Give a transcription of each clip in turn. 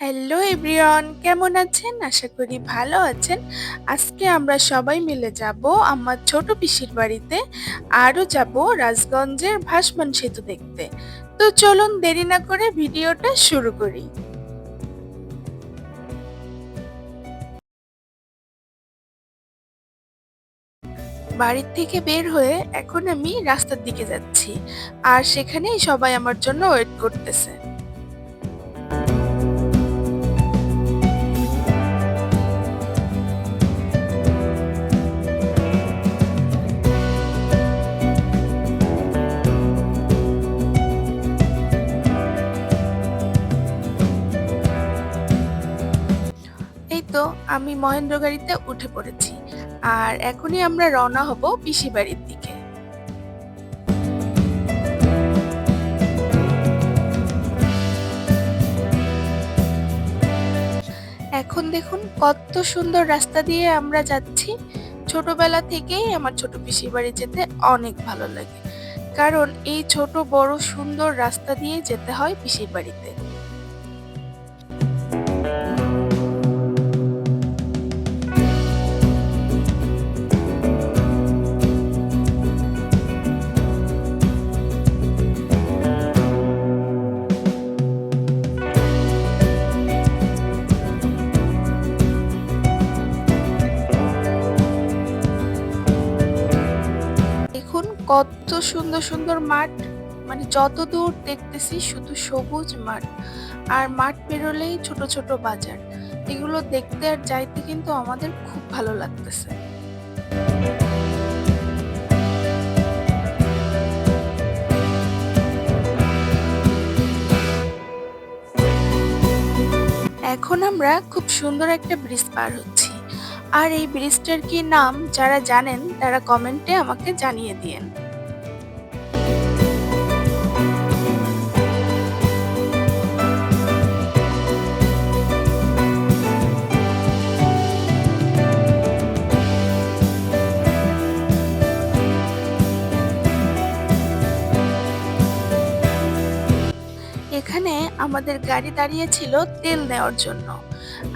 Hello everyone কেমন আছেন? আশা করি ভালো আছেন। আজকে আমরা সবাই মিলে যাব আমার ছোট পিসির বাড়িতে। আরও যাব রাজগঞ্জের ভাসমান সেতু দেখতে। তো চলুন দেরি না করে ভিডিওটা শুরু করি। বাড়ির থেকে বের হয়ে এখন আমি রাস্তার দিকে যাচ্ছি। আর সেখানেই সবাই আমার জন্য ওয়েট করতেছে। মহেন্দ্র গাড়িতে উঠে পড়েছি। আর এখনই আমরা রওনা হব পিসি বাড়ির দিকে। এখন দেখুন কত সুন্দর রাস্তা দিয়ে আমরা যাচ্ছি। ছোটবেলা থেকেই আমার ছোট পিসির বাড়ি যেতে অনেক ভালো লাগে। কারণ এই ছোট বড় সুন্দর রাস্তা দিয়ে যেতে হয় পিসির বাড়িতে। কত সুন্দর সুন্দর মাঠ মানে যত দূর দেখতেছি শুধু সবুজ মাঠ আর মাঠ পেরোলেই ছোট ছোট বাজার। এগুলো দেখতে আর যাইতে কিন্তু আমাদের খুব ভালো লাগতেছে। এখন আমরা খুব সুন্দর একটা ব্রিজ পার হচ্ছি। আর এই ব্রিজটার কি নাম যারা জানেন, তারা কমেন্টে আমাকে জানিয়ে দিয়েন। এখানে আমাদের গাড়ি দাঁড়িয়েছিল তেল নেওয়ার জন্য।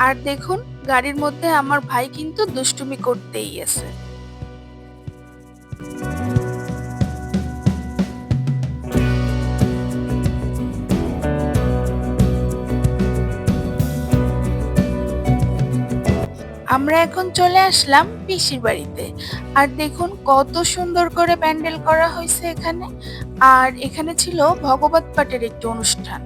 আর দেখুন গাড়ির মধ্যে আমার ভাই কিন্তু দুষ্টুমি করতেই আছে। আমরা এখন চলে আসলাম পিসির বাড়িতে। আর দেখুন কত সুন্দর করে প্যান্ডেল করা হয়েছে এখানে। আর এখানে ছিল ভগবত পাঠের একটি অনুষ্ঠান।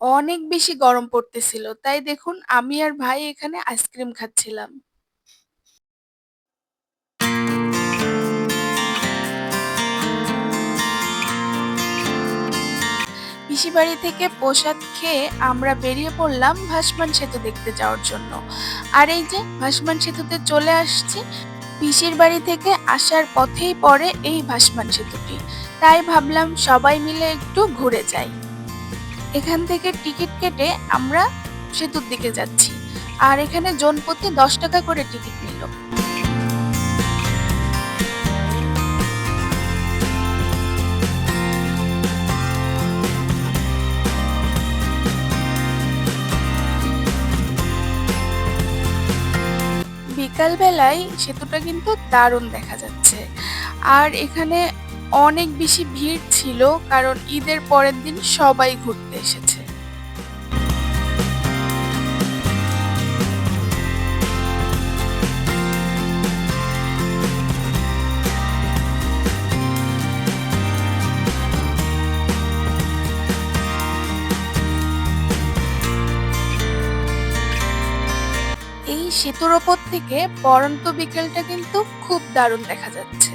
অনেক বেশি গরম পড়তেছিল। তাই দেখুন, আমি আর ভাই এখানে আইসক্রিম খাচ্ছিলাম। বাড়ি থেকে প্রসাদ খেয়ে আমরা বেরিয়ে পড়লাম ভাসমান সেতু দেখতে যাওয়ার জন্য। আর এই যে ভাসমান সেতুতে চলে আসছি, পিসির বাড়ি থেকে আসার পথেই পড়ে এই ভাসমান সেতুটি। তাই ভাবলাম সবাই মিলে একটু ঘুরে যাই। এখান থেকে টিকিট কেটে আমরা সেতুর দিকে যাচ্ছি। আর এখানে জন প্রতি দশ টাকা করে টিকিট নিল। বিকালবেলায় সেতুটা কিন্তু দারুণ দেখা যাচ্ছে। আর এখানে অনেক বেশি ভিড় ছিল কারণ ঈদের পরের দিন সবাই ঘুরতে এসেছে। এই সেতুর ওপর থেকে পরন্ত বিকেলটা কিন্তু খুব দারুণ দেখা যাচ্ছে।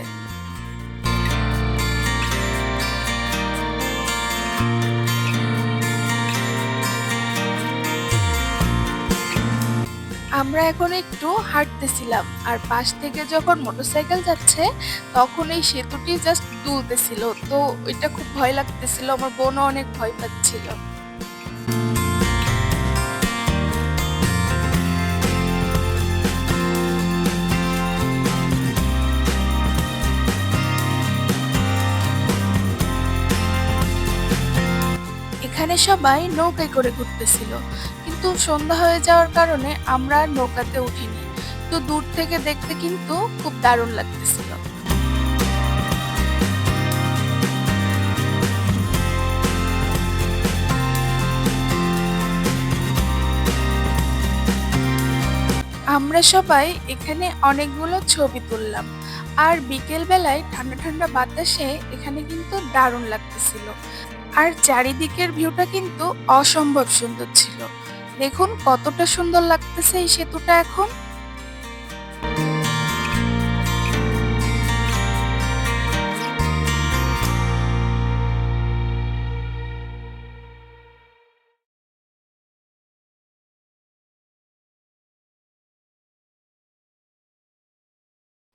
আমরা এখন একটু হাঁটতেছিলাম আর পাশ থেকে যখন মোটরসাইকেল যাচ্ছে, তখন এই সেতুটি জাস্ট দুলতেছিল। তো ওইটা খুব ভয় লাগতেছিল, আমার বোনও অনেক ভয় পাচ্ছিল। এখানে সবাই নৌকায় করে ঘুরতেছিল। কিন্তু সন্ধ্যা হয়ে যাওয়ার কারণে আমরা নৌকাতে উঠিনি। তো দূর থেকে দেখতে কিন্তু খুব দারুণ লাগতেছিল। আমরা সবাই এখানে অনেকগুলো ছবি তুললাম। আর বিকেল বেলায় ঠান্ডা ঠান্ডা বাতাসে এখানে কিন্তু দারুণ লাগতেছিল। আর চারিদিকের ভিউটা কিন্তু অসম্ভব সুন্দর ছিল। দেখুন, কতটা সুন্দর লাগতেছে এই সেতুটা এখন।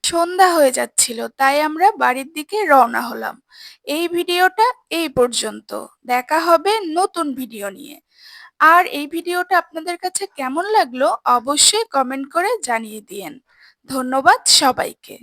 সন্ধ্যা হয়ে যাচ্ছিল, তাই আমরা বাড়ির দিকে রওনা হলাম। এই ভিডিওটা এই পর্যন্ত। দেখা হবে নতুন ভিডিও নিয়ে। আর এই ভিডিওটা আপনাদের কাছে কেমন লাগল অবশ্যই কমেন্ট করে জানিয়ে দিয়েন। ধন্যবাদ সবাইকে।